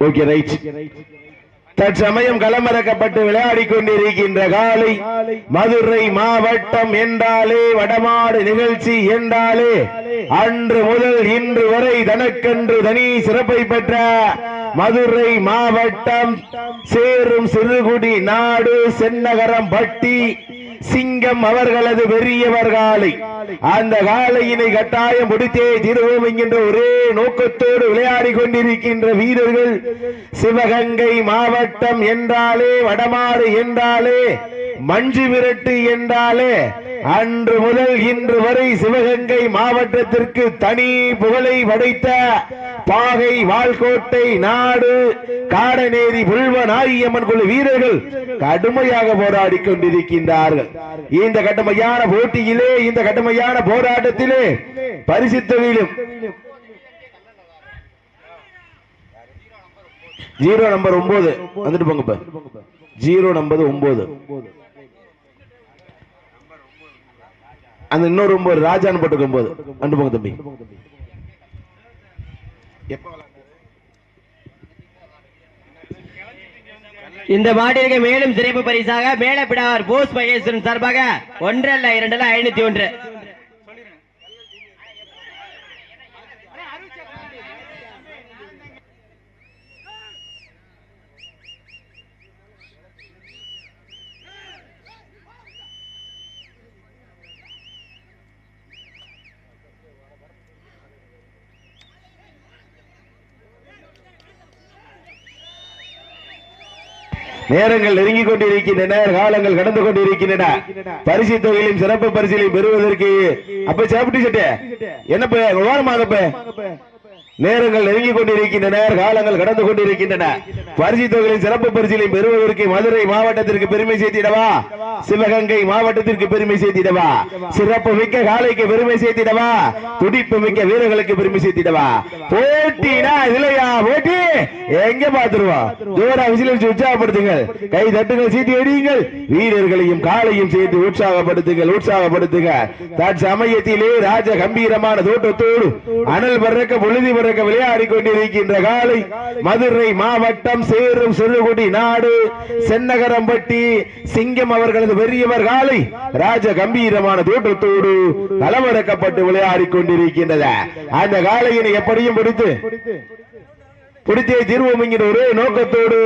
Okay right தற்சமயம் களமிறக்கப்பட்டு விளையாடி கொண்டிருக்கின்ற காலை மதுரை மாவட்டம் என்றாலே வடமாடு நிகழ்ச்சி என்றாலே அன்று முதல் இன்று வரை தனக்கென்று தனி சிறப்பை பெற்ற மதுரை மாவட்டம் சேரும் சிறுகுடி நாடு சென்னகரம் பட்டி சிங்கம் அவர்களது பெரியவர் காலை. அந்த காலையினை கட்டாயம் முடித்தே திருவோம் என்கின்ற ஒரே நோக்கத்தோடு விளையாடி கொண்டிருக்கின்ற வீரர்கள் சிவகங்கை மாவட்டம் என்றாலே வடமாறு என்றாலே மஞ்சு விரட்டு என்றாலே அன்று முதல் இன்று வரை சிவகங்கை மாவட்டத்திற்கு தனி புகழை படைத்த பாகை வால்கோட்டை நாடு காடநேரி புல்வ குழு வீரர்கள் கடுமையாக போராடி கொண்டிருக்கின்றார்கள். இந்த கடுமையான போட்டியிலே இந்த கடுமையான போராட்டத்திலே பரிசுத்தவிலும் ஜீரோ நம்பர் ஒன்பது வந்துட்டு போங்க ஜீரோ நம்பர் ஒன்பது அந்த இன்னொரு ஒன்பது ராஜான்னு போட்டுக்கு ஒன்பது அண்டு போங்க தம்பி. இந்த மாட்டிற்கு மேலும் சிறப்பு பரிசாக மேலப்பிடாவார் போஸ் மகேஸ்வரன் சார்பாக ஒன்றல்ல இரண்டல்ல ஐநூத்தி ஒன்று. நேரங்கள் நெருங்கிக் கொண்டிருக்கின்றன காலங்கள் கடந்து கொண்டிருக்கின்றன. பரிசு தொகையிலும் சிறப்பு பரிசிலையும் பெறுவதற்கு அப்ப சாப்பிட்டு சட்டே. என்னப்ப ஓரமாகப்ப நேரங்கள் நெருங்கிக் கொண்டிருக்கின்றன காலங்கள் கடந்து கொண்டிருக்கின்றன. பரிசு தொகையின் சிறப்பு பரிசிலையும் பெறுவதற்கு மதுரை மாவட்டத்திற்கு பெருமை சேர்த்திடவா? சிவகங்கை மாவட்டத்திற்கு பெருமை சேர்த்திடவா? சிறப்பு மிக்க காலைக்கு பெருமை சேர்த்திடவா? துடிப்பு மிக்க வீரர்களுக்கு பெருமை சேர்த்திடவா? போட்டினா இல்லையா? போட்டி? எங்க பாத்துருவோம் ஜோரா விசில் வச்சு உற்சாகப்படுத்துங்கள். கை தட்டுங்கள் சீட்டி அடியுங்கள் வீரர்களையும் காலையும் சேர்த்து உற்சாகப்படுத்துங்கள் உற்சாகப்படுத்துங்க. தற்சமயத்திலே ராஜ கம்பீரமான தோட்டத்தோடு அனல் பறக்க பொழுதி பறக்க விளையாடி கொண்டிருக்கின்ற காலை மதுரை மாவட்டம் சேரும் சிறுகுடி நாடு சென்னகரம்பட்டி சிங்கம் அவர்களது பெரியவர் காலை ராஜ கம்பீரமான தோட்டத்தோடு களமிறக்கப்பட்டு விளையாடி கொண்டிருக்கின்றது அந்த காலையினை எப்படியும் பிடித்து பிடித்தே தீர்வோம் என்கிற ஒரே நோக்கத்தோடு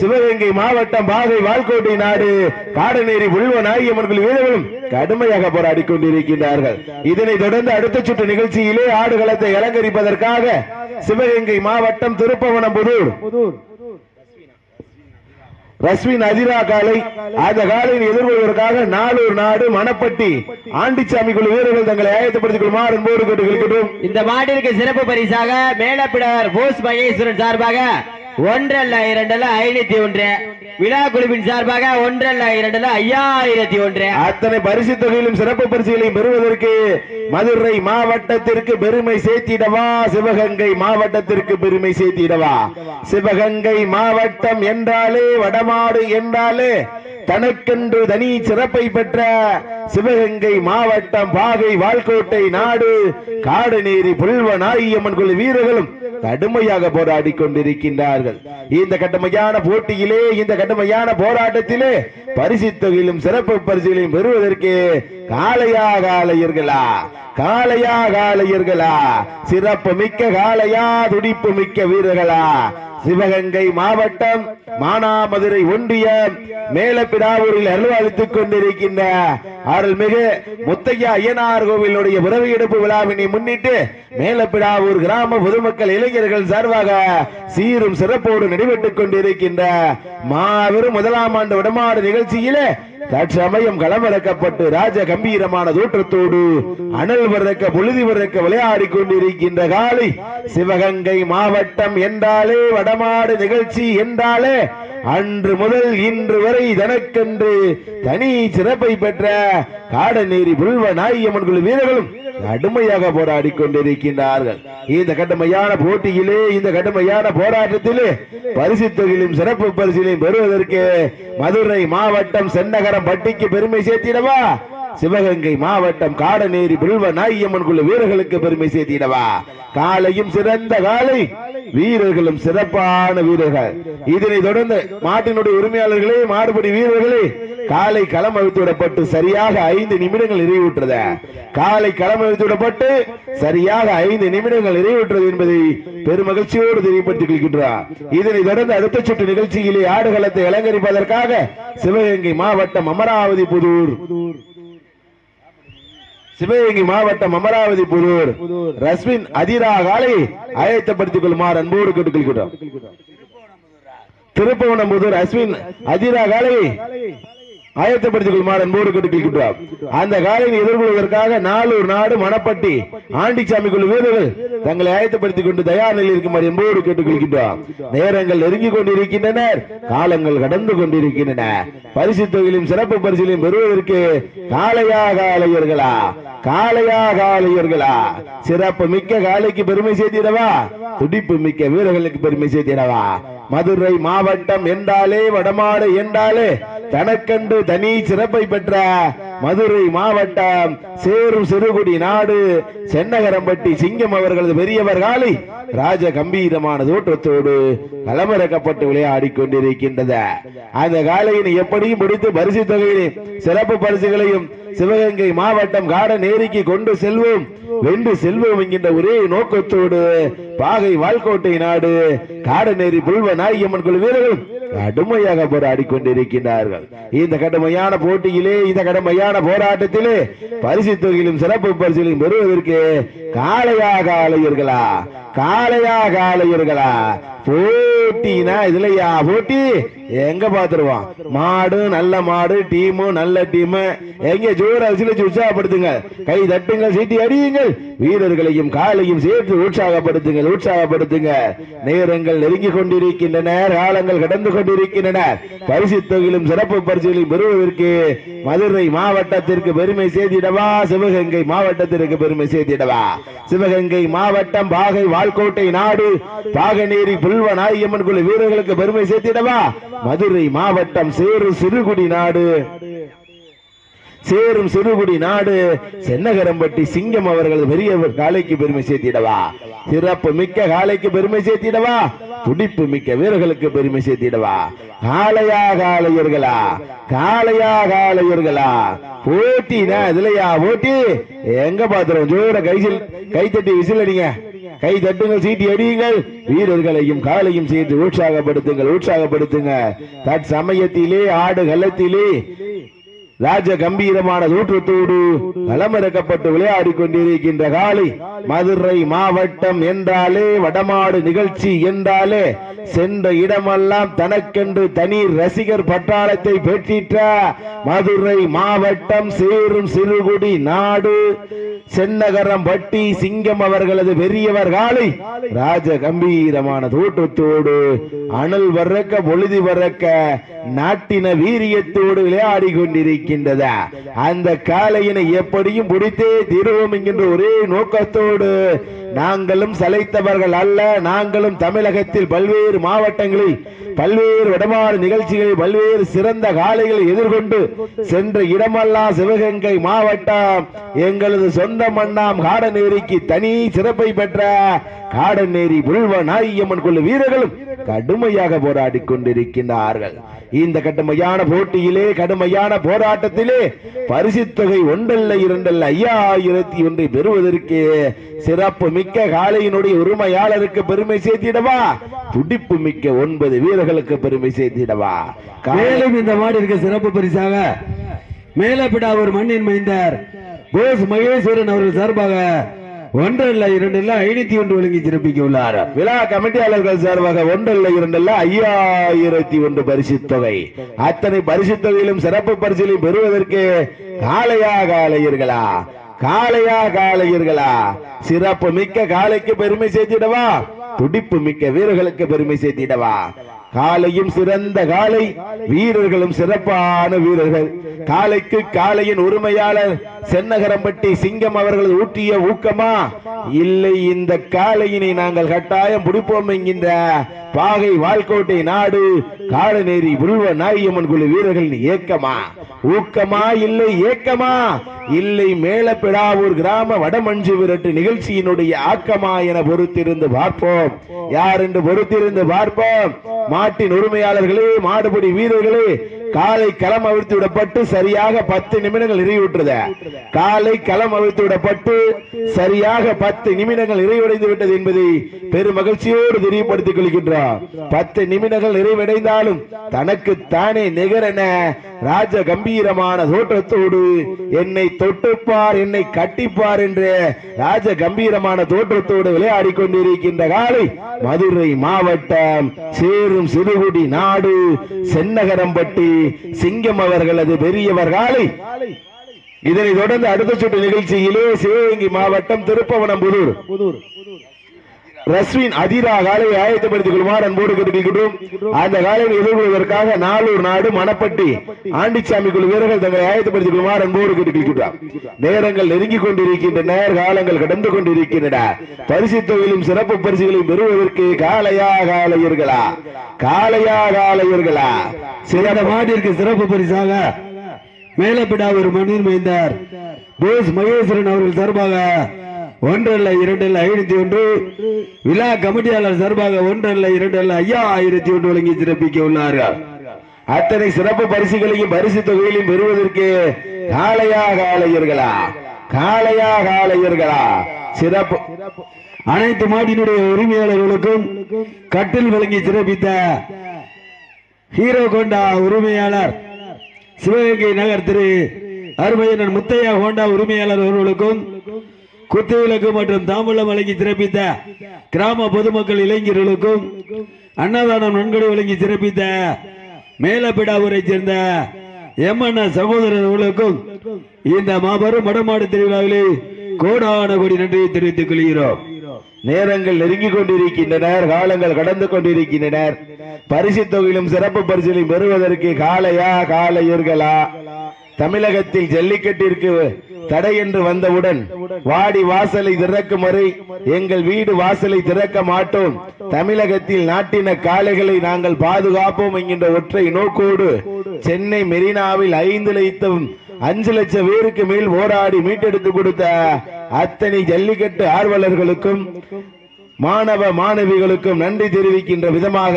சிவகங்கை மாவட்டம் பாகை வால்கோட்டை நாடு காடநேரி உள்வ நாயம்மன்கள் வீரர்களும் கடுமையாக போராடி கொண்டிருக்கின்றார்கள். இதனைத் தொடர்ந்து அடுத்த சுற்று நிகழ்ச்சியிலே ஆடுகளத்தை அலங்கரிப்பதற்காக சிவகங்கை மாவட்டம் திருப்பவனம் புதூர் ரஸ்வின் அதிரா காலை அந்த காலையில் எதிர்கொள்வதற்காக நாளூர் நாடு மணப்பட்டி ஆண்டிச்சாமி குழு வீரர்கள் தங்களை ஆயத்தப்படுத்திக் கொள்ளுமாறு அன்போடு கேட்டுக்கொள்கிறோம் இந்த மாட்டிற்கு சிறப்பு பரிசாக மேலப்பிடார் போஸ் மகேஸ்வரன் சார்பாக ஒன்றல்ல இரண்டல்ல ஐநூத்தி ஒன்று. விழா குழுவின் சார்பாக ஒன்றல்ல இரண்டல்ல ஐயாயிரத்தி ஒன்று. அத்தனை பரிசு தொகையிலும் சிறப்பு பரிசுகளையும் பெறுவதற்கு மதுரை மாவட்டத்திற்கு பெருமை சேர்த்திடவா? சிவகங்கை மாவட்டத்திற்கு பெருமை சேர்த்திடவா? சிவகங்கை மாவட்டம் என்றாலே வடமாடு என்றாலே தனக்கென்று தனி சிறப்பை பெற்ற சிவகங்கை மாவட்டம் பாகை வால்கோட்டை நாடு காடுநீரி புல்வ நாயம்மன் குழு வீரர்களும் கடுமையாக போராடி கொண்டிருக்கின்றார்கள். இந்த கடுமையான போட்டியிலே இந்த கடுமையான போராட்டத்திலே பரிசு தொகையிலும் சிறப்பு பரிசுகளையும் பெறுவதற்கு காளையா காளையர்களா காளையா காளையர்களா சிறப்பு மிக்க காளையா துடிப்பு மிக்க வீரர்களா சிவகங்கை மாவட்டம் மானாமதுரை ஒன்றியம் மேலப்பிடாவூரில் அருள்வாளித்துக் கொண்டிருக்கின்ற அருள்மிகு முத்தையா ஐயனார் கோவிலுடைய உறவு எடுப்பு விழாவினை முன்னிட்டு மேலப்பிடாவூர் கிராம பொதுமக்கள் இளைஞர்கள் சார்பாக சீரும் சிறப்போடு நடைபெற்றுக் கொண்டிருக்கின்ற மாபெரும் முதலாம் ஆண்டு விடமாறு நிகழ்ச்சியிலே தற்சமயம் களமிறக்கப்பட்டு ராஜ கம்பீரமான தோற்றத்தோடு அனல் வரக்க பொழுதி வரக்க விளையாடி கொண்டிருக்கின்ற காலை சிவகங்கை மாவட்டம் என்றாலே வடமாடு நிகழ்ச்சி என்றாலே அன்று முதல் இன்று வரை தனக்கென்று தனி சிறப்பை பெற்ற காடநேரி புல்வ நாயம்மன் குழு வீரர்களும் கடுமையாக போராடி கொண்டிருக்கின்றார்கள் இந்த கடுமையான போட்டியிலே இந்த கடுமையான போராட்டத்திலே பரிசு தொகையிலும் சிறப்பு பரிசிலையும் பெறுவதற்கு மதுரை மாவட்டம் சென்னகரம் பட்டிக்கு பெருமை சேர்த்திடவா? சிவகங்கை மாவட்டம் காடநேரி பில்வ நாயம்மன் குழு வீரர்களுக்கு பெருமை சேர்த்திடவா? காலையும் சிறந்த காலை வீரர்களும் சிறப்பான வீரர்கள். இதனை தொடர்ந்து மாட்டினுடைய உரிமையாளர்களே மாறுபடி வீரர்களே காலை களம் அவித்து விடப்பட்டு சரியாக ஐந்து நிமிடங்கள் நிறைவுற்றது. காலை களம் அவித்து விடப்பட்டு சரியாக ஐந்து நிமிடங்கள் நிறைவுற்றது என்பதை பெருமகிழ்ச்சியோடு தெரியப்படுத்திக் கொள்கின்றார் இதனை தொடர்ந்து அடுத்த சுற்று நிகழ்ச்சியிலே ஆடுகளத்தை அலங்கரிப்பதற்காக சிவகங்கை மாவட்டம் அமராவதி புதூர் சிவகங்கை மாவட்டம் அமராவதி புதூர். ரஸ்மின் அதிரா காலை ஆயத்தப்படுத்திக் கொள்ளுமாறு அன்போடு கேட்டுக்கொள்கிறோம். திருப்பவனம்புதூர் அஸ்வின் அதிரா காலை ஆயத்தப்படுத்திக் கொள்ளுமாறு அன்போடு கேட்டுக்கொள்கின்றோம் அந்த காலையை எதிர்கொள்வதற்காக நாலூர் நாடு மணப்பட்டி ஆண்டிச்சாமி குழு வீரர்கள் தங்களை ஆயத்தப்படுத்திக் கொண்டு தயார் நிலையில் இருக்குமாறு என்போடு கேட்டுக்கொள்கின்றோம் நேரங்கள் நெருங்கிக் கொண்டிருக்கின்றனர் காலங்கள் கடந்து கொண்டிருக்கின்றன. பரிசு தொகையிலும் சிறப்பு பரிசிலையும் பெறுவதற்கு காலையா காலையர்களா காலையா காலையர்களா சிறப்பு மிக்க காலைக்கு பெருமை சேர்த்திடவா துடிப்பு மிக்க வீரர்களுக்கு பெருமை சேர்த்திடவா. மதுரை மாவட்டம் என்றாலே வடமாடு என்றாலே தனக்கண்டு தனி சிறப்பை பெற்ற மதுரை மாவட்டம். சேரும் சிறுகுடி நாடு சென்னகரம்பட்டி சிங்கம் அவர்களது பெரியவர் காலை ராஜ கம்பீரமான தோற்றத்தோடு களமிறக்கப்பட்டு விளையாடி கொண்டிருக்கின்றது. அந்த காலையின் எப்படியும் முடித்து பரிசு தொகையிலும் சிறப்பு பரிசுகளையும் சிவகங்கை மாவட்டம் காட நேரிக்கு கொண்டு செல்வோம். வென்று செல்வம் என்கின்ற ஒரே நோக்கத்தோடு பாகை வால்கோட்டை நாடு காடநேரி புல்வ நாயம்மன் குழு வீரர்கள் கடுமையாக போராடி கொண்டிருக்கின்றார்கள் இந்த கடுமையான போட்டியிலே இந்த கடுமையான போராட்டத்திலே பரிசு தொகையிலும் சிறப்பு பரிசுகளையும் பெறுவதற்கு காளையாக ஆலையர்களா காளையாக ஆலையர்களா போட்டினா இதுலயா? போட்டி? எங்க பாத்துருவோம் மாடு நல்ல மாடு டீமும் நல்ல டீம். எங்க ஜோர விசிலிச்சு உற்சாகப்படுத்துங்க கை தட்டுங்க சீட்டி நீங்கள் வீரர்களையும் காலையும் சேர்த்து உற்சாகப்படுத்துங்கள் உற்சாகப்படுத்துங்க. நேரங்கள் நெருங்கி கொண்டிருக்கின்றன காலங்கள் கடந்து கொண்டிருக்கின்றன. பரிசு தொகையிலும் சிறப்பு பரிசுகளையும் பெறுவதற்கு மதுரை மாவட்டத்திற்கு பெருமை செய்திடவா சிவகங்கை மாவட்டத்திற்கு பெருமை செய்திடவா சிவகங்கை மாவட்டம் பாகை வால்கோட்டை நாடு பாகநேரி புல்வ நாயம்மன் குழு வீரர்களுக்கு பெருமை சேர்த்திடவா? மதுரை மாவட்டம் சேறு சிறுகுடி நாடு சேரும் சிறுகுடி நாடு சென்னகரம்பட்டி சிங்கம் அவர்களது பெரிய காலைக்கு பெருமை சேர்த்திடவா? சிறப்பு மிக்க காலைக்கு பெருமை சேர்த்திடவா? துடிப்பு மிக்க வீரர்களுக்கு பெருமை சேர்த்திடவா? காளையா காளையர்களா? காளையா காளையர்களா? போட்டினா இதுலயா? போட்டி? எங்க பாத்துறோம் ஜோர கைசில் கை தட்டி விசில் அடிங்க கை தட்டுங்கள் சீட்டி அடியுங்கள். வீரர்களையும் காலையும் சேர்த்து உற்சாகப்படுத்துங்கள் உற்சாகப்படுத்துங்க. தற்சமயத்திலே ஆடு கள்ளத்திலே ராஜ கம்பீரமான தோற்றத்தோடு களமிறக்கப்பட்டு விளையாடி கொண்டிருக்கின்ற காலை மதுரை மாவட்டம் என்றாலே வடமாடு நிகழ்ச்சி என்றாலே சென்ற இடமெல்லாம் தனக்கென்று தனி ரசிகர் பட்டாளத்தை பெற்றிட்ட மதுரை மாவட்டம் சேரும் சிறுகுடி நாடு சென்னகரம் பட்டி சிங்கம் அவர்களது பெரியவர் காலை ராஜ கம்பீரமான தோட்டத்தோடு அனல் வரக்க பொழுதி வரக்க நாட்டின வீரியத்தோடு விளையாடி கொண்டிருக்கின்றது? அந்த காலையினை எப்படியும் பிடித்தே தீருவோம் என்கின்ற ஒரே நோக்கத்தோடு நாங்களும் சலைத்தவர்கள் அல்ல. நாங்களும் தமிழகத்தில் பல்வேறு மாவட்டங்களில் பல்வேறு இடமாறு நிகழ்ச்சிகளில் பல்வேறு சிறந்த காளைகளை எதிர்கொண்டு சென்ற இடமெல்லாம் சிவகங்கை மாவட்டம். எங்களது சொந்த மண்ணாம் காடநேரிக்கு தனி சிறப்பை பெற்ற காடநேரி புல்வ நாயம்மன் கொள்ளு வீரர்களும் கடுமையாக போராடி கொண்டிருக்கின்றார்கள். இந்த கடுமையான போட்டியிலே கடுமையான போராட்டத்திலே பரிசு தொகை ஒன்றல்ல இரண்டல்ல ஐயாயிரத்தி ஒன்றை பெறுவதற்கு சிறப்பு மிக்க காளையினுடைய உரிமையாளருக்கு பெருமை சேர்த்திடவா? துடிப்பு மிக்க ஒன்பது வீரர்களுக்கு பெருமை சேர்த்திடவா? காலை மேலும் இந்த இருக்க சிறப்பு பரிசாக மேலப்பிடாவூர் மண்ணின் மைந்தார் போஸ் மகேஸ்வரன் அவர்கள் சார்பாக ஒன்று இல்ல இரண்டு இல்ல ஐநூத்தி ஒன்று வழங்கி சிறப்பிக்க உள்ளார் விழா கமிட்டியாளர்கள் சார்பாக ஒன்றல்ல இரண்டல்ல ஐயாயிரத்தி ஒன்று பரிசு தொகை. அத்தனை பரிசு தொகையிலும் சிறப்பு பரிசிலையும் பெறுவதற்கு காளையா காளையர்களா? காளையா காளையர்களா? சிறப்பு மிக்க காளைக்கு பெருமை சேர்த்திடவா? துடிப்பு மிக்க வீரர்களுக்கு பெருமை சேர்த்திடவா? காலையும் சிறந்த காலை வீரர்களும் சிறப்பான வீரர்கள். காலைக்கு காளையின் உரிமையாளர் சென்னகரம்பட்டி சிங்கம் அவர்கள் ஊற்றிய ஊக்கமா? இல்லை இந்த காளையினை நாங்கள் கட்டாயம் பிடிப்போம் என்கின்ற பாகை வால்கோட்டை நாடு காலநேரி உருவ நாயம்மன் குழு வீரர்கள் ஏக்கமா? ஊக்கமா? இல்லை ஏக்கமா? இல்லை மேலப்பிடாவூர் கிராம வடமஞ்சு விரட்டு நிகழ்ச்சியினுடைய ஆக்கமா என பொறுத்திருந்து பார்ப்போம். யார் என்று பொறுத்திருந்து பார்ப்போம். மாட்டின் உரிமையாளர்களே மாடுபடி வீரர்களே காலை களம் அவிழ்த்து விடப்பட்டு சரியாக பத்து நிமிடங்கள் நிறைவுற்றது. காலை களம் அவிழ்த்து விடப்பட்டு சரியாக பத்து நிமிடங்கள் நிறைவடைந்து விட்டது என்பதை பெரும் மகிழ்ச்சியோடு தெரியப்படுத்திக் கொள்கின்றார் பத்து நிமிடங்கள் நிறைவடைந்தாலும் தனக்கு தானே நிகரென ராஜ கம்பீரமான தோற்றத்தோடு என்னை தொட்டுப்பார் என்னை கட்டிப்பார் என்ற ராஜ கம்பீரமான தோற்றத்தோடு விளையாடி கொண்டிருக்கின்ற காலை மதுரை மாவட்டம் சேரும் சிறுகுடி நாடு சென்னகரம்பட்டி சிங்கம் அவர்களது பெரியவர் காலை இதனைத் தொடர்ந்து அடுத்த சுற்று நிகழ்ச்சியிலே சிவகங்கை மாவட்டம் திருப்பவனம் புதூர் ரஸ்வின் அதிரா காலையை ஆயத்தப்படுத்திக் கொள்ளுமாறு அன்போடு கேட்டுக்கொள்கிறோம் அந்த காலையை எதிர்கொள்வதற்காக நாளூர் நாடு மணப்பட்டி ஆண்டிச்சாமி குழு வீரர்கள் தங்களை ஆயத்தப்படுத்திக் கொள்ளுமாறு அன்போடு கேட்டுக்கொள்கிறோம் நேரங்கள் நெருங்கிக் கொண்டிருக்கின்றன காலங்கள் கடந்து கொண்டிருக்கின்றன. பரிசு தொகையிலும் சிறப்பு பரிசுகளையும் பெறுவதற்கு காலையா காலையர்களா காலையா காலையர்களா சிறந்த மாட்டிற்கு சிறப்பு பரிசாக மேலப்பிடாவூர் மண்ணின் மைந்தார் போஸ் மகேஸ்வரன் அவர்கள் சார்பாக ஒன்றல்ல இரண்டல்ல ஐநூத்தி ஒன்று. விழா கமிட்டியாளர் சார்பாக ஒன்றல்ல இரண்டல்ல ஐயா ஆயிரத்தி ஒன்று வழங்கி சிறப்பிக்க உள்ளார்கள். அத்தனை சிறப்பு பரிசுகளையும் பரிசு தொகையிலும் பெறுவதற்கு காளையா காளையர்களா? காளையா காளையர்களா? சிறப்பு. அனைத்து மாட்டினுடைய உரிமையாளர்களுக்கும் கட்டில் வழங்கி சிறப்பித்த ஹீரோ கொண்டா உரிமையாளர் சிவகங்கை நகர் திரு அருமையனன் முத்தையா ஹோண்டா உரிமையாளர் அவர்களுக்கும் குத்துவிளக்கு மற்றும் தாம்பூலம் வழங்கி சிறப்பித்த கிராம பொதுமக்கள் இளைஞர்களுக்கும் அன்னதானம் நன்கொடை வழங்கி சிறப்பித்த மேலப்பிடாவூரை சேர்ந்த எம்என்ன சகோதரர்களுக்கும் இந்த மாபெரும் வடமாடு திருவிழாவிலே கோடான கோடி நன்றியை தெரிவித்துக் கொள்கிறோம். நேரங்கள் நெருங்கிக் கொண்டிருக்கின்றனர் காலங்கள் கடந்து கொண்டிருக்கின்றனர். பரிசு தொகையிலும் சிறப்பு பரிசுகளையும் பெறுவதற்கு காளையா காலையர்களா தமிழகத்தில் ஜல்லிக்கட்டிற்கு தடை என்று வந்தவுடன் வாடி வாசலை திறக்கும் வரை எங்கள் வீடு வாசலை திறக்க மாட்டோம். தமிழகத்தில் நாட்டின காளைகளை நாங்கள் பாதுகாப்போம் என்கின்ற ஒற்றை நோக்கோடு சென்னை மெரினாவில் ஐந்து லட்சம் அஞ்சு லட்சம் பேருக்கு மேல் போராடி மீட்டெடுத்து கொடுத்த அத்தனை ஜல்லிக்கட்டு ஆர்வலர்களுக்கும் மாணவ மாணவிகளுக்கும் நன்றி தெரிவிக்கின்ற விதமாக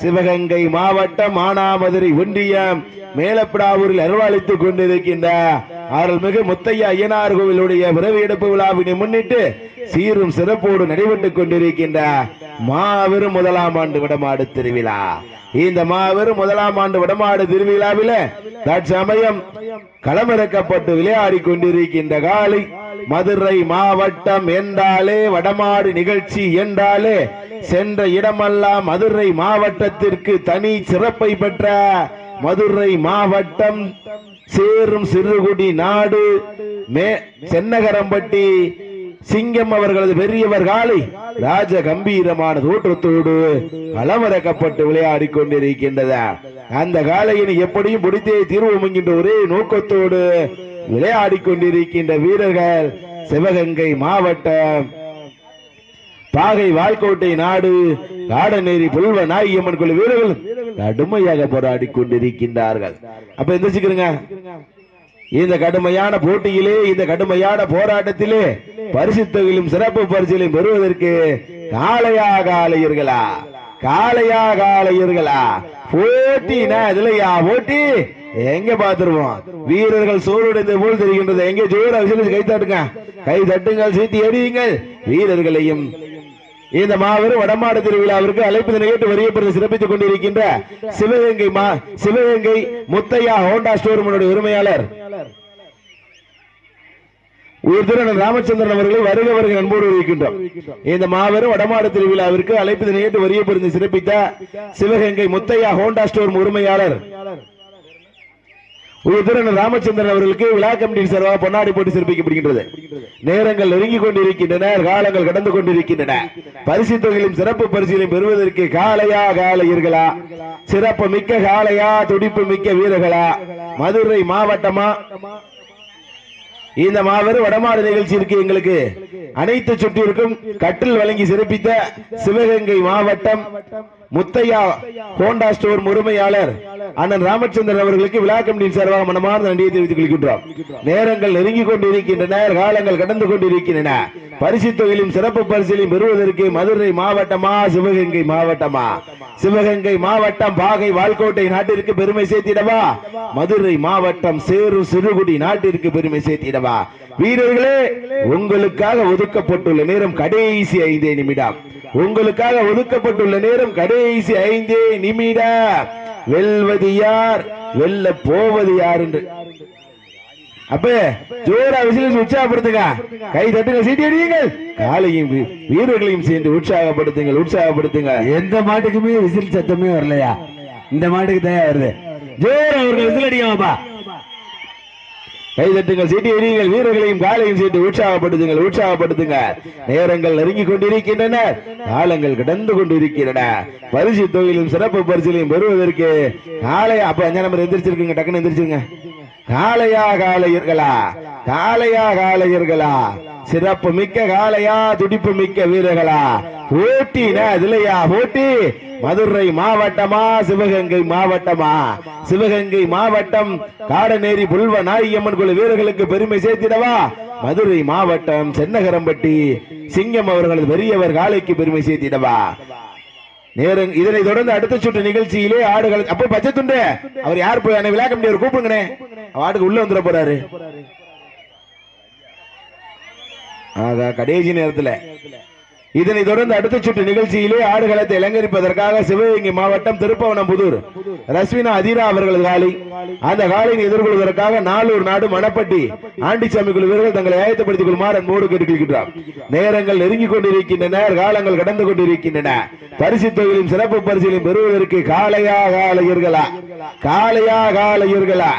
சிவகங்கை மாவட்டம் மானாமதுரை ஒன்றியம் மேலப்பிடாவூரில் அருவாளித்துக் கொண்டிருக்கின்ற அருள்மிகு முத்தையா ஐயனார் கோவிலுடைய விரவி எடுப்பு விழாவினை முன்னிட்டு சீரும் சிறப்போடு நடைபெற்றுக் கொண்டிருக்கின்ற மாபெரும் முதலாம் ஆண்டு விடமாடு திருவிழா. இந்த மாபெரும் முதலாம் ஆண்டு விடமாடு திருவிழாவில தற்சமயம் களமிறக்கப்பட்டு விளையாடி கொண்டிருக்கின்ற காலை மதுரை மாவட்டம் என்றாலே வடமாடு நிகழ்ச்சி என்றாலே சென்ற இடமெல்லாம் மதுரை மாவட்டத்திற்கு தனி சிறப்பை பெற்ற மதுரை மாவட்டம் சேரும் சிறுகுடி நாடு மே சென்னகரம்பட்டி சிங்கம் அவர்களது பெரியவர் காலை ராஜ கம்பீரமான தோற்றத்தோடு களமிறக்கப்பட்டு விளையாடி கொண்டிருக்கின்றது? அந்த காலையினை எப்படியும் பிடித்தே தீர்வோம் என்கின்ற ஒரே நோக்கத்தோடு விளையாடி கொண்டிருக்கின்ற வீரர்கள் சிவகங்கை மாவட்டம் பாகை வால்கோட்டை நாடு காடநேரி புல்வ நாயகியம்மன் குழு வீரர்கள் கடுமையாக போராடி கொண்டிருக்கின்றார்கள். அப்ப எந்திரிச்சுக்கிறங்க. இந்த கடுமையான போட்டியிலே இந்த கடுமையான போராட்டத்திலே பரிசு தொகையிலும் சிறப்பு பரிசுகளையும் பெறுவதற்கு காளையாக ஆலையர்களா காளையாக ஆலையர்களா போட்டினா இதுலயா? போட்டி? எங்க பாத்துருவோம் வீரர்கள் சோறுடைந்த போல் தெரிகின்றது எங்க ஜோர விசிலிச்சு கை தட்டுங்க. கை தட்டுங்கள் சீட்டி எறியுங்கள். வீரர்களையும் இந்த மாபெரும் வடமாடு திருவிழாவிற்கு அழைப்பு கேட்டு வரியப்பட்டு சிறப்பித்துக் கொண்டிருக்கின்ற சிவகங்கை மா சிவகங்கை முத்தையா ஹோண்டா ஸ்டோரூமுடைய உரிமையாளர். உயர்திறன் ராமச்சந்திரன் அவர்களை வருக வருக அன்போடு இருக்கின்றோம். இந்த மாபெரும் வடமாடு திருவிழாவிற்கு அழைப்பு கேட்டு வரியப்படுத்தி சிறப்பித்த சிவகங்கை முத்தையா ஹோண்டா ஸ்டோர் உரிமையாளர் உயர்திறன் ராமச்சந்திரன் அவர்களுக்கு விழா கமிட்டி சார்பாக பொன்னாடி போட்டு சிறப்பிக்கப்படுகின்றது. நேரங்கள் நெருங்கி கொண்டிருக்கின்றன காலங்கள் கடந்து கொண்டிருக்கின்றன. பரிசு தொகையிலும் சிறப்பு பரிசுகளையும் பெறுவதற்கு காலையா காலையர்களா சிறப்பு மிக்க காலையா துடிப்பு மிக்க வீரர்களா? மதுரை மாவட்டமா? இந்த மாபெரும் வடமாடு இருக்கு எங்களுக்கு. அனைத்து சுற்றிற்கும் கட்டில் வழங்கி சிறப்பித்த சிவகங்கை மாவட்டம் முத்தையா ஹோண்டா ஸ்டோர் முழுமையாளர் அண்ணன் ராமச்சந்திரன் அவர்களுக்கு விழா கமிட்டியின் சார்பாக மனமார்ந்த நன்றியை தெரிவித்துக் கொள்கின்றோம். நேரங்கள் நெருங்கிக் கொண்டிருக்கின்றன காலங்கள் கடந்து கொண்டிருக்கின்றன. பரிசு தொகையிலும் சிறப்பு பரிசிலையும் பெறுவதற்கு மதுரை மாவட்டமா சிவகங்கை மாவட்டமா? சிவகங்கை மாவட்டம் பாகை வால்கோட்டை நாட்டிற்கு பெருமை சேர்த்திடவா? மதுரை மாவட்டம் சேரு சிறுகுடி நாட்டிற்கு பெருமை சேர்த்திடவா? வீரர்களே உங்களுக்காக ஒதுக்கப்பட்டுள்ள நேரம் கடைசி ஐந்தே நிமிடம். உங்களுக்காக ஒதுக்கப்பட்டுள்ள நேரம் கடைசி ஐந்தே நிமிடம். வெல்வது யார்? வெல்ல போவது யார் என்று. அப்ப ஜோரா விசில் உற்சாகப்படுத்துங்க. கை தட்டுங்க சீட்டி அடியுங்கள். காலையும் வீரர்களையும் சேர்ந்து உற்சாகப்படுத்துங்கள் உற்சாகப்படுத்துங்க. எந்த மாட்டுக்குமே விசில் சத்தமே வரலையா? இந்த மாட்டுக்கு தான் வருது ஜோர் அவர்கள் விசில் அடிக்காமப்பா. கைதட்டுங்கள் சீட்டு சீட்டி வீரர்களையும் காலையும் சீட்டு உற்சாகப்படுத்துங்கள் உற்சாகப்படுத்துங்க. நேரங்கள் நெருங்கிக் கொண்டிருக்கின்றன காலங்கள் கிடந்து கொண்டிருக்கின்றன. பரிசு தொகையிலும் சிறப்பு பரிசிலையும் பெறுவதற்கு காலையா அப்ப அஞ்சா நம்பர் எந்திரிச்சிருக்குங்க டக்குன்னு எந்திரிச்சிருங்க. காலையா காலையர்களா? காலையா காலையர்களா? சிறப்பு மிக்க காளையா துடிப்பு மிக்க வீரர்களா? போட்டினா இதுலையா போட்டி மதுரை மாவட்டமா சிவகங்கை மாவட்டமா? சிவகங்கை மாவட்டம் காடநேரி புல்வ நாயம்மன் குழு வீரர்களுக்கு பெருமை சேர்த்திடவா? மதுரை மாவட்டம் சென்னகரம்பட்டி சிங்கம் அவர்களது பெரியவர் காளைக்கு பெருமை சேர்த்திடவா? நேரம் இதனை தொடர்ந்து அடுத்த சுற்று நிகழ்ச்சியிலே ஆடுகள் அப்ப பச்சை துண்டு! அவர் யார் போய் விளையாட முடியாது கமிட்டி கூப்பிடுங்கண்ணே ஆடுக்கு உள்ள வந்துட போறாரு. அதான் கடைசி நேரத்தில் இதனைத் தொடர்ந்து அடுத்த சுற்று நிகழ்ச்சியிலே ஆடுகளத்தை இலங்கரிப்பதற்காக சிவகங்கை மாவட்டம் திருப்பவனம் புதூர் ரஸ்வினா அதிரா அவர்களது காலை. அந்த காலையை எதிர்கொள்வதற்காக நாலூர் நாடு மணப்பட்டி ஆண்டிசாமி குழு வீரர்கள் தங்களை ஆயத்தப்படுத்திக் கொள்ளுமாறு அன்போடு கேட்டுக்கொள்கின்றார் நேரங்கள் நெருங்கிக் கொண்டிருக்கின்றன காலங்கள் கடந்து கொண்டிருக்கின்றன. பரிசு தொகையிலும் சிறப்பு பரிசுகளையும் பெறுவதற்கு காலையா காலையர்களா காலையா காலையர்களா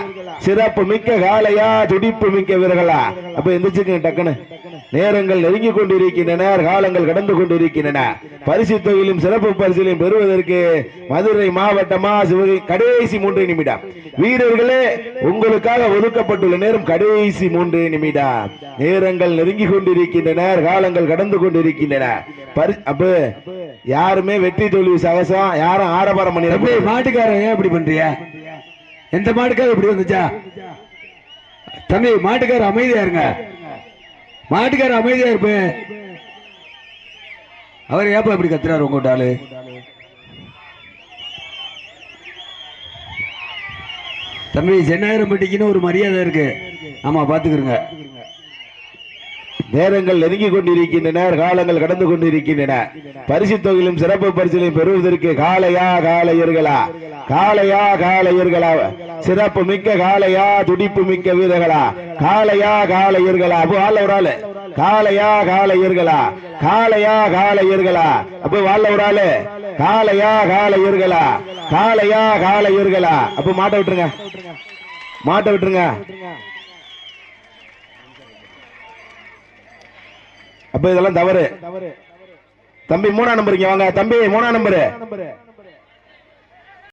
சிறப்பு மிக்க காலையா துடிப்பு மிக்க வீரர்களா? அப்ப எந்திரிச்சுங்க டக்குன்னு. நேரங்கள் நெருங்கிக் கொண்டிருக்கின்றன காலங்கள் கடந்து கொண்டிருக்கின்றன. பரிசு தொகையிலும் சிறப்பு பரிசிலையும் பெறுவதற்கு மதுரை மாவட்டமா சிவகை கடைசி மூன்று நிமிடம். வீரர்களே உங்களுக்காக ஒதுக்கப்பட்டுள்ள நேரம் கடைசி மூன்று நிமிடம். நேரங்கள் நெருங்கிக் கொண்டிருக்கின்றன காலங்கள் கடந்து கொண்டிருக்கின்றன. அப்ப யாருமே வெற்றி தோல்வி சகசம் யாரும் ஆரவாரம் தம்பி பண்ணி மாட்டுக்காரன் ஏன் இப்படி பண்றிய? எந்த மாட்டுக்கார இப்படி வந்துச்சா? தம்பி மாட்டுக்கார அமைதியா இருங்க. மாட்டுக்கார அமைதியா இருப்பு அவர் ஏப்பா இப்படி கத்துறாரு உங்கள்கிட்ட ஆளு தம்பி சென்னாயிரம்பட்டிக்குன்னு ஒரு மரியாதை இருக்கு. ஆமா பாத்துக்கிறங்க நேரங்கள் நெருங்கிக் கொண்டிருக்கின்றன காலங்கள் கடந்து கொண்டிருக்கின்றன. பரிசு தொகையிலும் சிறப்பு பரிசுகளையும் பெறுவதற்கு காலையா காலையர்களா காலையா காலையர்களா சிறப்பு மிக்க காலையா துடிப்பு மிக்க வீரர்களா? காலையா காலையர்களா அப்போ ஆள் ஒரு ஆளு. காளையா காளையர்களா காளையா காளையர்களா அப்போ வாழ ஒரு ஆளு. காளையா காளையர்களா காளையா காளையர்களா அப்போ மாட்ட விட்டுருங்க. மாட்ட விட்டுருங்க. அப்ப இதெல்லாம் தவறு. தம்பி மூணாம் நம்பருங்க வாங்க. தம்பி மூணாம் நம்பரு.